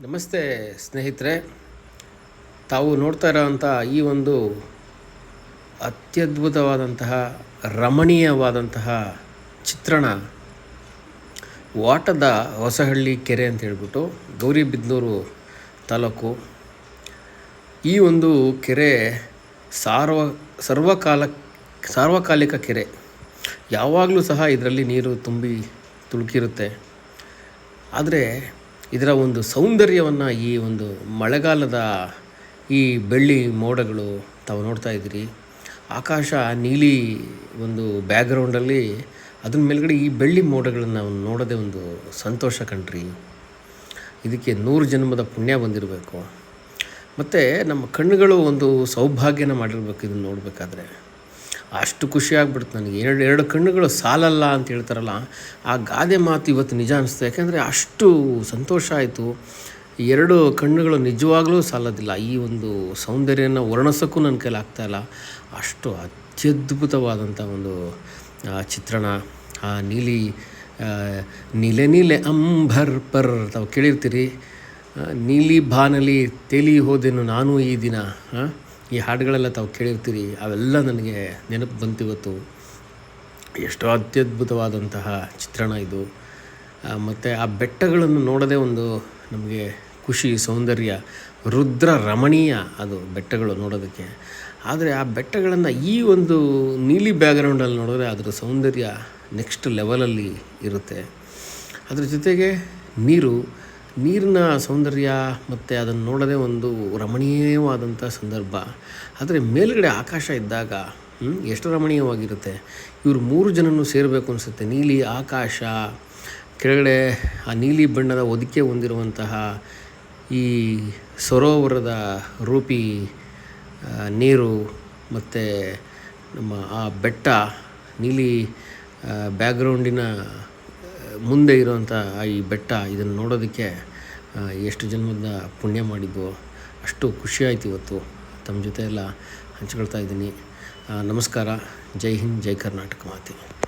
ನಮಸ್ತೆ ಸ್ನೇಹಿತರೆ, ತಾವು ನೋಡ್ತಾ ಇರೋವಂಥ ಈ ಒಂದು ಅತ್ಯದ್ಭುತವಾದಂತಹ, ರಮಣೀಯವಾದಂತಹ ಚಿತ್ರಣ ವಾಟದ ಹೊಸಹಳ್ಳಿ ಕೆರೆ ಅಂತ ಹೇಳ್ಬಿಟ್ಟು ಗೌರಿಬಿದನೂರು ತಾಲೂಕು. ಈ ಒಂದು ಕೆರೆ ಸಾರ್ವ, ಸರ್ವಕಾಲ, ಸಾರ್ವಕಾಲಿಕ ಕೆರೆ. ಯಾವಾಗಲೂ ಸಹ ಇದರಲ್ಲಿ ನೀರು ತುಂಬಿ ತುಳುಕಿರುತ್ತೆ. ಆದರೆ ಇದರ ಒಂದು ಸೌಂದರ್ಯವನ್ನು ಈ ಒಂದು ಮಳೆಗಾಲದ ಈ ಬೆಳ್ಳಿ ಮೋಡಗಳು ತಾವು ನೋಡ್ತಾ ಇದ್ದೀರಿ. ಆಕಾಶ ನೀಲಿ ಒಂದು ಬ್ಯಾಕ್ಗ್ರೌಂಡಲ್ಲಿ ಅದ್ರ ಮೇಲ್ಗಡೆ ಈ ಬೆಳ್ಳಿ ಮೋಡಗಳನ್ನು ನಾವು ನೋಡೋದೇ ಒಂದು ಸಂತೋಷ ಕಣ್ರಿ. ಇದಕ್ಕೆ ನೂರು ಜನ್ಮದ ಪುಣ್ಯ ಬಂದಿರಬೇಕು. ಮತ್ತು ನಮ್ಮ ಕಣ್ಣುಗಳು ಒಂದು ಸೌಭಾಗ್ಯನ ಮಾಡಿರ್ಬೇಕು ಇದನ್ನು ನೋಡಬೇಕಾದ್ರೆ. ಅಷ್ಟು ಖುಷಿಯಾಗ್ಬಿಡ್ತು ನನಗೆ. ಎರಡು ಎರಡು ಕಣ್ಣುಗಳು ಸಾಲಲ್ಲ ಅಂತ ಹೇಳ್ತಾರಲ್ಲ, ಆ ಗಾದೆ ಮಾತು ಇವತ್ತು ನಿಜ ಅನಿಸ್ತು. ಯಾಕೆಂದರೆ ಅಷ್ಟು ಸಂತೋಷ ಆಯಿತು. ಎರಡು ಕಣ್ಣುಗಳು ನಿಜವಾಗ್ಲೂ ಸಾಲೋದಿಲ್ಲ. ಈ ಒಂದು ಸೌಂದರ್ಯನ ವರ್ಣಿಸೋಕ್ಕೂ ನನ್ನ ಕೈಲಿ ಆಗ್ತಾಯಿಲ್ಲ ಅಷ್ಟು ಅತ್ಯದ್ಭುತವಾದಂಥ ಒಂದು ಚಿತ್ರಣ, ಆ ನೀಲಿ ನೀಲೆ ನೀಲೆ ಅಂಬರ್ ಪರ್ ತಾವು ಕೇಳಿರ್ತೀರಿ. ನೀಲಿ ಬಾನಲಿ ತೇಲಿ ಹೋದೆನು ನಾನು ಈ ದಿನ? ಈ ಹಾಡುಗಳೆಲ್ಲ ತಾವು ಕೇಳಿರ್ತೀರಿ, ಅವೆಲ್ಲ ನನಗೆ ನೆನಪು ಬಂತಿವತ್ತು ಎಷ್ಟೋ ಅತ್ಯದ್ಭುತವಾದಂತಹ ಚಿತ್ರಣ ಇದು. ಮತ್ತು ಆ ಬೆಟ್ಟಗಳನ್ನು ನೋಡೋದೇ ಒಂದು ನಮಗೆ ಖುಷಿ, ಸೌಂದರ್ಯ, ರುದ್ರ ರಮಣೀಯ ಅದು ಬೆಟ್ಟಗಳು ನೋಡೋದಕ್ಕೆ. ಆದರೆ ಆ ಬೆಟ್ಟಗಳನ್ನು ಈ ಒಂದು ನೀಲಿ ಬ್ಯಾಗ್ರೌಂಡಲ್ಲಿ ನೋಡಿದ್ರೆ ಅದರ ಸೌಂದರ್ಯ ನೆಕ್ಸ್ಟ್ ಲೆವೆಲಲ್ಲಿ ಇರುತ್ತೆ. ಅದರ ಜೊತೆಗೆ ನೀರು ನೀರಿನ ಸೌಂದರ್ಯ ಮತ್ತು ಅದನ್ನು ನೋಡದೆ ಒಂದು ರಮಣೀಯವಾದಂಥ ಸಂದರ್ಭ. ಆದರೆ ಮೇಲುಗಡೆ ಆಕಾಶ ಇದ್ದಾಗ ಎಷ್ಟು ರಮಣೀಯವಾಗಿರುತ್ತೆ. ಇವರು ಮೂರು ಜನನು ಸೇರಬೇಕು ಅನಿಸುತ್ತೆ. ನೀಲಿ ಆಕಾಶ, ಕೆಳಗಡೆ ಆ ನೀಲಿ ಬಣ್ಣದ ಹೊದಿಕೆ ಹೊಂದಿರುವಂತಹ ಈ ಸರೋವರದ ರೂಪಿ ನೀರು ಮತ್ತು ನಮ್ಮ ಆ ಬೆಟ್ಟ, ನೀಲಿ ಬ್ಯಾಕ್ಗ್ರೌಂಡಿನ ಮುಂದೆ ಇರುವಂಥ ಈ ಬೆಟ್ಟ ಇದನ್ನು ನೋಡೋದಕ್ಕೆ ಎಷ್ಟು ಜನ್ಮದ ಪುಣ್ಯ ಮಾಡಿದ್ದೋ ಅಷ್ಟು ಖುಷಿ ಆಯ್ತು ಇವತ್ತು. ತಮ್ಮ ಜೊತೆ ಎಲ್ಲ ಹಂಚ್ಕೊಳ್ತಾ ಇದ್ದೀನಿ. ನಮಸ್ಕಾರ. ಜೈ ಹಿಂದ್, ಜೈ ಕರ್ನಾಟಕ ಮಾತೆ.